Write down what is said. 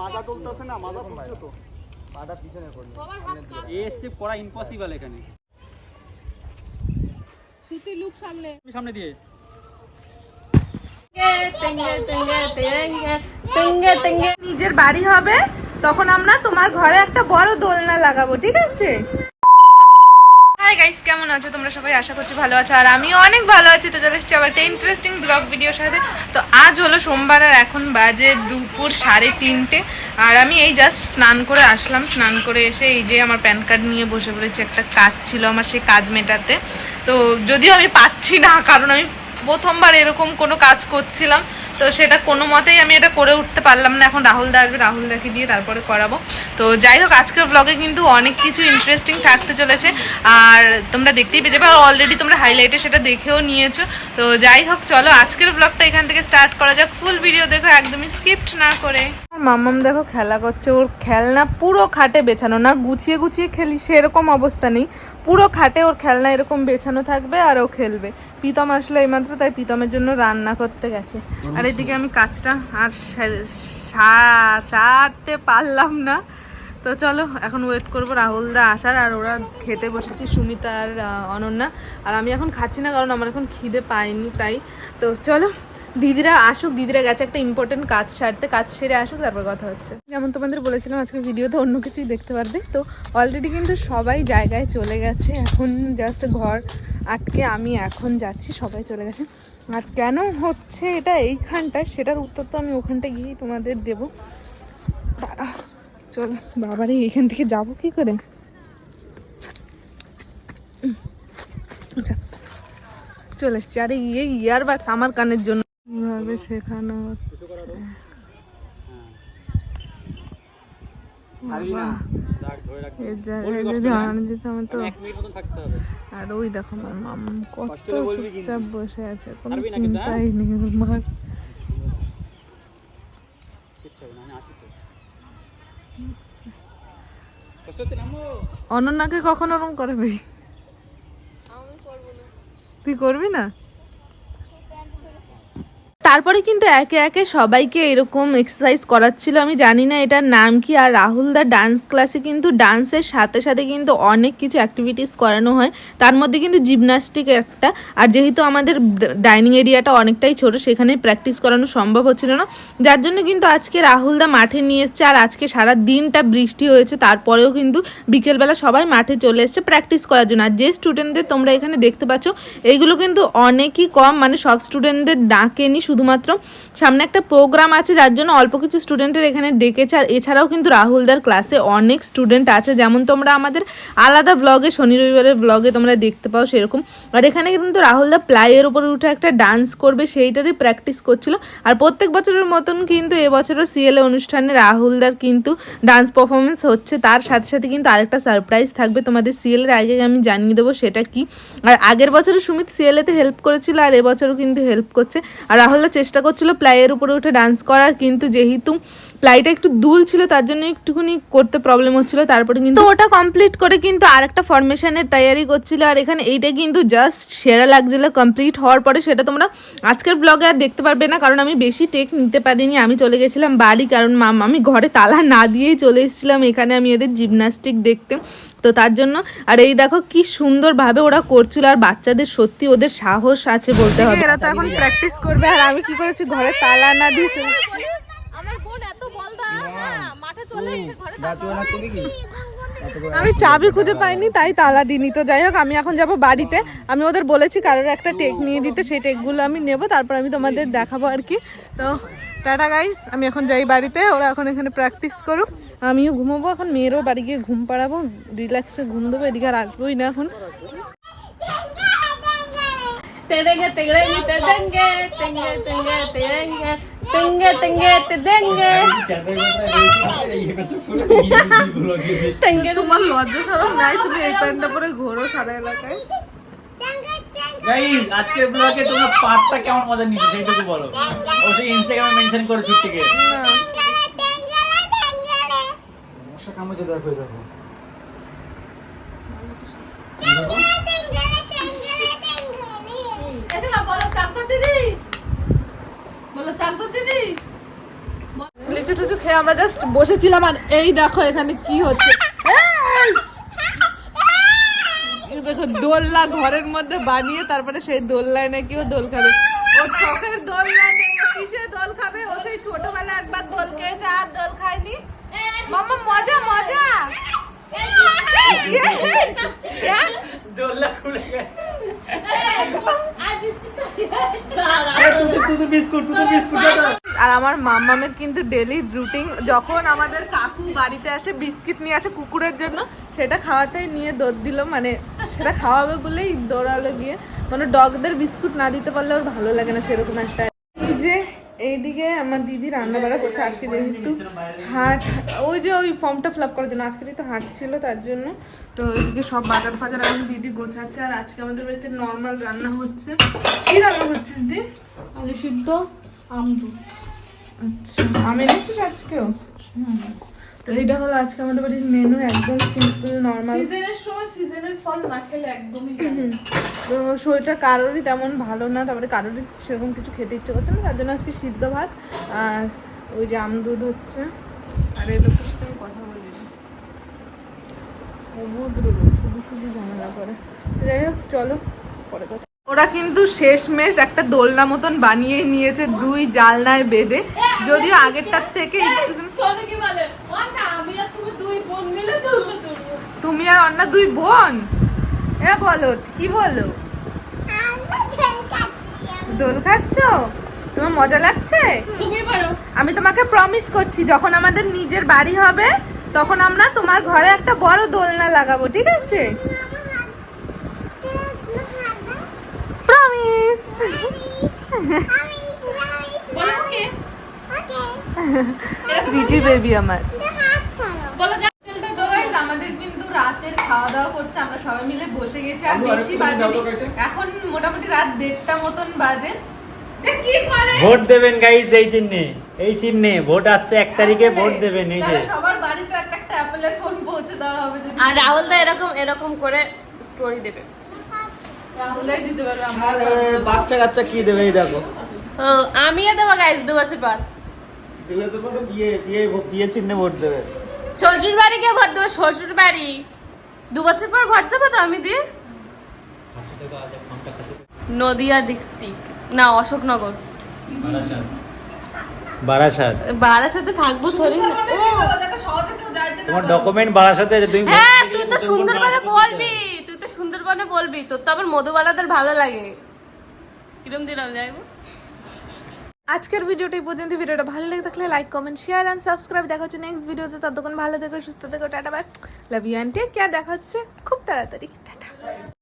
মাজা না মাজা তো। পাটা পিছনে এ স্টেপ করা ইম্পসিবল এখানে। সুতি লুক সামনে তুমি সামনে দিয়ে। নিজের বাড়ি হবে তখন আমরা তোমার ঘরে একটা বড় দোলনা লাগাবো ঠিক আছে? হাই গাইস কেমন আছো? তোমরা সবাই আশা করছি ভালো আছো। আর আমি অনেক ভালো আছি। তো চলে এসেছি আবার একটা ইন্টারেস্টিং ব্লগ ভিডিওর সাথে। তো আজ হলো সোমবার আর এখন বাজে দুপুর সাড়ে তিনটে। আর আমি এই জাস্ট স্নান করে আসলাম। স্নান করে এসে এই যে আমার প্যান কার্ড নিয়ে বসে পড়েছি। একটা কাজ ছিল আমার সেই কাজ মেটাতে। তো যদিও আমি পাচ্ছি না, কারণ আমি প্রথমবার এরকম কোনো কাজ করছিলাম। তো সেটা কোনো মতেই আমি এটা করে উঠতে পারলাম না। এখন রাহুল দা আসবে, রাহুল দাকে দিয়ে তারপরে করাবো। তো যাই হোক, আজকের ব্লগে কিন্তু অনেক কিছু ইন্টারেস্টিং থাকতে চলেছে। আর তোমরা দেখতেই পেয়ে যাবে অলরেডি তোমরা হাইলাইটে সেটা দেখেও নিয়েছো। তো যাই হোক, চলো আজকের ব্লগটা এখান থেকে স্টার্ট করা যাক। ফুল ভিডিও দেখো, একদমই স্কিপ্ট না করে। মাম্মাম দেখো খেলা করছে, ওর খেলনা পুরো খাটে বেছানো, না গুছিয়ে গুছিয়ে খেলি, সেরকম অবস্থা নেই। পুরো খাটে ওর খেলনা এরকম বেছানো থাকবে আর ও খেলবে। প্রীতম আসলে এইমাত্র, তাই প্রীতমের জন্য রান্না করতে গেছে। আর এদিকে আমি কাজটা আর সারতে পারলাম না। তো চলো, এখন ওয়েট করব রাহুলদা আসার, আর ওরা খেতে বসেছি সুমিতা আর অনন্যা। আর আমি এখন খাচ্ছি না, কারণ আমার এখন খিদে পাইনি তাই। তো চলো দিদিরা আসুক, দিদিরা গেছে, একটা ইম্পর্টেন্ট কাজ সারতে, কাজ সেরে আসুক, তারপর কথা হচ্ছে। যেমন তোমাদের বলেছিলাম, আজকে ভিডিওতে অন্য কিছুই দেখতে পারবে। তো অলরেডি কিন্তু সবাই জায়গায় চলে গেছে। এখন জাস্ট ঘর আটকে আমি এখন যাচ্ছি, সবাই চলে গেছে। আর কেন হচ্ছে এটা এইখানটা, সেটার উত্তর তো আমি ওখানটা গিয়েই তোমাদের দেবো। দাঁড়া, চল, বাবারে, এখান থেকে যাব কি করে? চলে এসছি। আরে ইয়ে ইয়ারবাডস আমার কানের জন্য। শেখানো হচ্ছে। এর জায়গায় যদি তো আর ওই দেখো আমার মাম কত। চুপচাপ বসে আছে কোনো? চিন্তাই নেই ওর নামো অনন্যাকে কখন ওরম করবি? তুই করবি না? তারপরে কিন্তু একে একে সবাইকে এরকম এক্সারসাইজ করাচ্ছিল, আমি জানি না এটার নাম কি। আর রাহুল দা ডান্স ক্লাসে কিন্তু ডান্সের সাথে সাথে কিন্তু অনেক কিছু অ্যাক্টিভিটিস করানো হয়। তার মধ্যে কিন্তু জিমনাস্টিক একটা। আর যেহেতু আমাদের ডাইনিং এরিয়াটা অনেকটাই ছোট সেখানে প্র্যাকটিস করানো সম্ভব হচ্ছিল না। যার জন্য কিন্তু আজকে রাহুল দা মাঠে নিয়ে এসছে, আর আজকে সারা দিনটা বৃষ্টি হয়েছে। তারপরেও কিন্তু বিকেলবেলা সবাই মাঠে চলে এসছে প্র্যাকটিস করার জন্য। আর যে স্টুডেন্টদের তোমরা এখানে দেখতে পাচ্ছ এইগুলো কিন্তু অনেকই কম। মানে সব স্টুডেন্টদের ডাকেনি শুধুমাত্র সামনে একটা প্রোগ্রাম আছে, যার জন্য অল্প কিছু স্টুডেন্টের এখানে ডেকেছে। আর এছাড়াও কিন্তু রাহুলদার ক্লাসে অনেক স্টুডেন্ট আছে। যেমন তোমরা আমাদের আলাদা ব্লগে শনি রবিবারের ব্লগে তোমরা দেখতে পাও সেরকম। আর এখানে কিন্তু রাহুলদা প্লাইয়ের উপরে উঠে একটা ডান্স করবে, সেইটারই প্র্যাকটিস করছিল। আর প্রত্যেক বছরের মতন কিন্তু এবছরও সিএলএ অনুষ্ঠানে রাহুলদার কিন্তু ডান্স পারফরমেন্স হচ্ছে। তার সাথে সাথে কিন্তু আরেকটা সারপ্রাইজ থাকবে তোমাদের সিএলের আগে আমি জানিয়ে দেবো সেটা কি। আর আগের বছরে সুমিত সিএলএতে হেল্প করেছিল, আর এবছরও কিন্তু হেল্প করছে। আর রাহুলদা চেষ্টা করছিল প্লাইয়ের উপরে উঠে ডান্স করার কিন্তু যেহেতু প্লাইটা একটু দুল ছিল তার জন্য একটুখানি করতে প্রবলেম হচ্ছিল তারপরে কিন্তু ওটা কমপ্লিট করে কিন্তু আরেকটা ফরমেশনের তৈরি করছিল আর এখানে এইটা কিন্তু জাস্ট সেরা লাগছিল কমপ্লিট হওয়ার পরে সেটা তোমরা আজকের ব্লগে আর দেখতে পারবে না কারণ আমি বেশি টেক নিতে পারিনি আমি চলে গেছিলাম বাড়ি কারণ মাম আমি ঘরে তালা না দিয়েই চলে এসেছিলাম এখানে আমি এদের জিমনাস্টিক দেখতে। তো তার জন্য আর এই দেখো কি সুন্দরভাবে ওরা করছিল আর বাচ্চাদের সত্যি ওদের সাহস আছে বলতে হবে। এরা তো এখন প্র্যাকটিস করবে আর আমি কি করেছি ঘরে তালা না দিয়ে চলে এসেছি। দাঁতুয়া না তুমি কি আমি চাবি খুঁজে পাইনি তাই তালা দিইনি। তো যাই হোক আমি এখন যাব বাড়িতে। আমি ওদের বলেছি কারোর একটা টেক নিয়ে দিতে সেই টেকগুলো আমি নেব তারপর আমি তোমাদের দেখাবো আর কি। তো টাটা গাইস আমি এখন যাই বাড়িতে ওরা এখন এখানে প্র্যাকটিস করুক। আমিও ঘুমাবো এখন মেয়েরও বাড়ি গিয়ে ঘুম পাড়াবো রিল্যাক্সে ঘুম দেবো এদিকে আর আসবোই না এখন। তেরেঙ্গে তেরেঙ্গে তেরেঙ্গে তেঙ্গে তেঙ্গে তেরেঙ্গে তেঙ্গে তেঙ্গে তেরেঙ্গে তেঙ্গে তোমার লজ্জা সরম নাই তুমি এই প্যান্টটা পরে ঘোরো সারা এলাকায় গাইস আজকের ব্লগে তোমরা পার্টটা কেমন মজা নিচ্ছে সেইটুকু বলো। ও সেই ইনস্টাগ্রামে মেনশন করে ছুটিকে মশা কামড়ে দেখো দেখো এসে না বলো চাকদর দিদি বলো চাকদর দিদি লিচু টুচু খেয়ে আমরা জাস্ট বসেছিলাম আর এই দেখো এখানে কি হচ্ছে। দেখো দোলনা ঘরের মধ্যে বানিয়ে তারপরে সেই দোলনায় নাকি ও দোল খাবে। ওর শখের দোলনা নেই ও কিসের দোল খাবে? ও সেই ছোটবেলা একবার দোল খেয়েছে আর দোল খায়নি। মাম্মা মজা মজা। দোল্লা খুলে গেছে। বিস্কুট তুতু বিস্কুট আর আমার মাম্মামের কিন্তু ডেলি রুটিন যখন আমাদের কাকু বাড়িতে আসে, বিস্কিট নিয়ে আসে কুকুরের জন্য, সেটা খাওয়াতেই নিয়ে দৌড় দিল মানে সেটা খাওয়াবে বলেই দৌড়ালো গিয়ে। মানে ডগদের বিস্কুট না দিতে পারলে ওর ভালো লাগে না সেরকম একটা। যে, এইদিকে আমার দিদি রান্না বাড়া করছে আজকে যেহেতু হাট, ওই যে ওই ফর্মটা ফিল আপ করার জন্য। আজকে তো হাট ছিল, তার জন্য। তো ওইদিকে সব বাজার ফাজার এখন দিদি গোছাচ্ছে, আর আজকে আমাদের বাড়িতে নর্মাল রান্না হচ্ছে। কি রান্না হচ্ছে দিদি? আলু সিদ্ধ। আমদু আচ্ছা। আমি এনেছিস আজকেও। তো এটা হলো আজকে আমাদের বাড়ির মেনু একদম সিম্পল নর্মাল সিজনের সময় সিজনের ফল না খেলে একদমই তো শরীরটা কারোরই তেমন ভালো না তারপরে কারোরই সেরকম কিছু খেতে ইচ্ছে করছে না তার জন্য আজকে সিদ্ধ ভাত আর ওই যে আম দুধ হচ্ছে। আর এই লোকের সাথে আমি কথা বলি। শুধু শুধু ঝামেলা করে। যাই হোক চলো পরে কথা ওরা কিন্তু শেষমেশ একটা দোলনা মতন বানিয়ে নিয়েছে দুই জালনায় বেঁধে। যদিও আগেরটার থেকে তুমি আর অন্য দুই বোন? এ বলো কি বলো? দোল খাচ্ছ তোমার মজা লাগছে? আমি তোমাকে প্রমিস করছি যখন আমাদের নিজের বাড়ি হবে তখন আমরা তোমার ঘরে একটা বড় দোলনা লাগাবো ঠিক আছে প্রমিস বলো বেবি আমার। বলো যা তো guys, আমাদের কিন্তু রাতের খাওয়া দাওয়া করতে আমরা সবাই মিলে বসে গেছি আর বেশি বাজে এখন মোটামুটি রাত দেড়টা মতন বাজে। দেখ কি করে? ভোট দেবেন গাইজ এই চিহ্নে এই চিহ্নে। ভোট আসছে এক তারিখে ভোট দেবেন এই যে। সবার বাড়িতে একটা একটা অ্যাপেলের ফোন পৌঁছে দেওয়া হবে আর রাহুল দা এরকম এরকম করে স্টোরি দেবে রাহুলাই দিতে পারবে আমরা বাচ্চা কাচ্চা কি দেবে এই দেখো। আমিও দেবো গাইজ দু বছর পর। বিয়ে বিয়ে বিয়ে চিহ্নে ভোট দেবে। শ্বশুর বাড়ি গিয়ে ভোট দেবো শ্বশুর বাড়ি দু বছর পর ভোট দেবো তো আমি দিয়ে? নদিয়া ডিস্ট্রিক্ট না অশোকনগর। বারাসাত। বারাসাতে থাকব থরি তোমার ডকুমেন্ট বারাসাতে তুমি হ্যাঁ তুই তো ভোট সুন্দরবনে বলবি। সুন্দরবনে বলবি? তোর তো আবার মধুবালাদের ভালো লাগে। কিরম দিলাম যাইবো? আজকের ভিডিওটি পর্যন্ত। ভিডিওটা ভালো লেগে থাকলে like comment share and subscribe দেখা হচ্ছে নেক্সট ভিডিওতে। ততক্ষণ ভালো থেকো সুস্থ থেকো tata bye love you and take care দেখা হচ্ছে খুব তাড়াতাড়ি। টাটা।